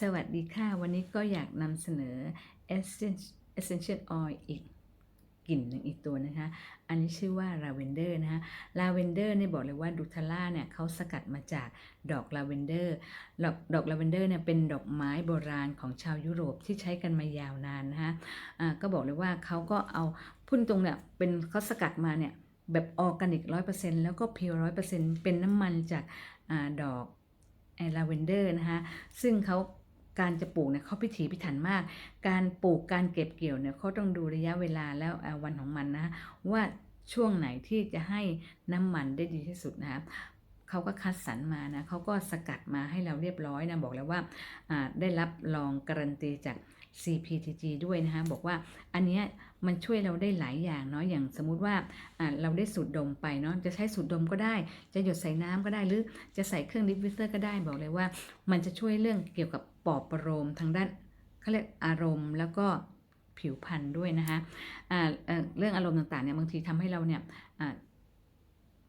สวัสดีค่ะ วันนี้ก็อยากนำเสนอ essential Oil อีกกลิ่นหนึ่งอีกตัวนะคะ อันนี้ชื่อว่า Lavender นะคะ Lavender เนี่ยบอกเลยว่าดูทาร่าเนี่ยเขาสกัดมาจากดอกลาเวนเดอร์ ดอกดอกลาเวนเดอร์เนี่ยเป็นดอกไม้โบราณของชาวยุโรปที่ใช้กันมายาวนานนะคะอ่าก็บอกเลยว่าเขาก็เอาพุ่นตรงเนี่ยเป็นเขาสกัดมาเนี่ยแบบออร์แกนิกร้อยเปอร์เซ็นต์แล้วก็เพียวร้อยเปอร์เซ็นต์เป็นน้ำมันจากอดอกไอลาเวนเดอร์นะคะซึ่งเขา การจะปลูกเนี่ยเขาพิถีพิถันมาก การปลูกการเก็บเกี่ยวเนี่ยเขาต้องดูระยะเวลาแล้ววันของมันนะว่าช่วงไหนที่จะให้น้ำมันได้ดีที่สุดนะคะเขาก็คัดสรรมานะเขาก็สกัดมาให้เราเรียบร้อยนะบอกแล้วว่าได้รับรองการันตีจาก CPTG ด้วยนะคะบอกว่าอันเนี้ยมันช่วยเราได้หลายอย่างเนาะอย่างสมมุติว่าเราได้สูดดมไปเนาะจะใช้สูดดมก็ได้ จะหยดใส่น้ำก็ได้หรือจะใส่เครื่องดิฟฟิวเซอร์ก็ได้บอกเลยว่า มันจะช่วยเรื่องเกี่ยวกับปอบประโลมทางด้านเขาเรียกอารมณ์แล้วก็ผิวพรรณด้วยนะคะอ่าเรื่องอารมณ์ต่างๆเนี่ยบางทีทำให้เราเนี่ย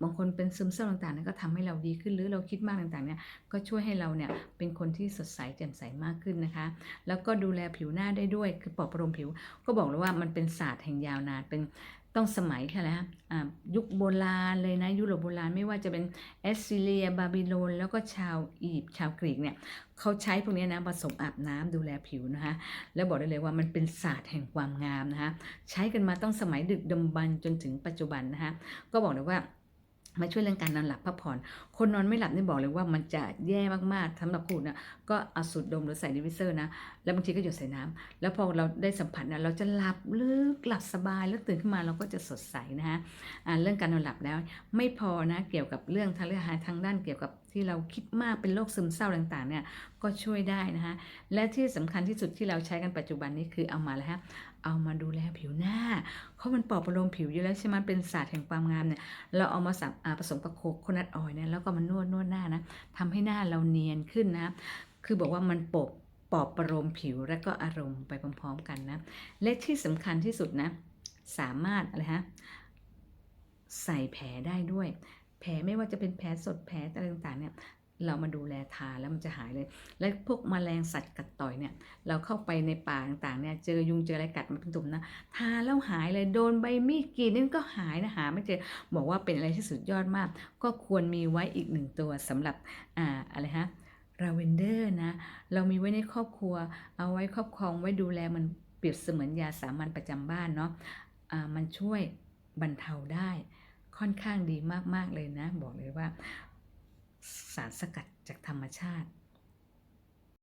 บางคนเป็นซึมเศร้าต่างๆนี่ยก็ทำให้เราดีขึ้นหรือเราคิดมากต่างๆเนี่ยก็ช่วยให้เราเนี่ยเป็นคนที่สดใสแจ่มใสมากขึ้นนะคะ แล้วก็ดูแลผิวหน้าได้ด้วยคือปลอบประโลมผิว ก็บอกเลยว่ามันเป็นศาสตร์แห่งยาวนานเป็นต้องสมัยค่ะแล้วยุคโบราณเลยนะยุโรปโบราณไม่ว่าจะเป็นแอสซีเรีย บาบิโลน แล้วก็ชาวอียิปต์ชาวกรีกเนี่ยเขาใช้พวกนี้นะผสมอาบน้ำดูแลผิวนะคะแล้วบอกได้เลยว่ามันเป็นศาสตร์แห่งความงามนะคะใช้กันมาต้องสมัยดึกดำบรรจนถึงปัจจุบันนะคะก็บอกเลยว่า มาช่วยเรื่องการนอนหลับพักผ่อน คนนอนไม่หลับนี่บอกเลยว่ามันจะแย่มากๆสำหรับคุณนะก็เอาสูดดมหรือใส่ดิวิเซอร์นะ แล้วบางทีก็หยดใส่น้ำแล้วพอเราได้สัมผัสนะเราจะหลับลึกหลับสบายแล้วตื่นขึ้นมาเราก็จะสดใสนะฮะเรื่องการนอนหลับแล้ว ไม่พอนะเกี่ยวกับเรื่องทางเรื่องทางด้านเกี่ยวกับ ที่เราคิดมากเป็นโรคซึมเศร้าต่างๆเนี่ยก็ช่วยได้นะคะและที่สำคัญที่สุดที่เราใช้กันปัจจุบันนี้คือเอามาแล้วฮะเอามาดูแลผิวหน้าเพราะมันปลอบประโลมผิวอยู่แล้วใช่ไหมเป็นศาสตร์แห่งความงามเนี่ยเราเอามาสับผสมกับโคโคนัทออยเนี่ยแล้วก็มานวดนวดหน้านะทำให้หน้าเราเนียนขึ้นนะคือบอกว่ามันปกปลอบประโลมผิวและก็อารมณ์ไปพร้อมๆกันนะและที่สำคัญที่สุดนะสามารถอะไรฮะใส่แผลได้ด้วย แผลไม่ว่าจะเป็นแผลสดแผลอะไรต่างๆเนี่ยเรามาดูแลทาแล้วมันจะหายเลย และพวกแมลงสัตว์กัดต่อยเนี่ย เราเข้าไปในป่าต่างๆเนี่ย เจอยุงเจออะไรกัดมันเป็นตุ่มนะ ทาแล้วหายเลย โดนใบมีดกรีดนี่ก็หายนะหาไม่เจอ บอกว่าเป็นอะไรที่สุดยอดมาก ก็ควรมีไว้อีกหนึ่งตัวสำหรับ อ่า อะไรฮะลาเวนเดอร์นะ เรามีไว้ในครอบครัว เอาไว้ครอบครองไว้ดูแลมันเปรียบเสมือนยาสามัญประจำบ้านเนาะ อ่า มันช่วยบรรเทาได้ ค่อนข้างดีมากๆเลยนะ บอกเลยว่า สารสกัดจากธรรมชาติ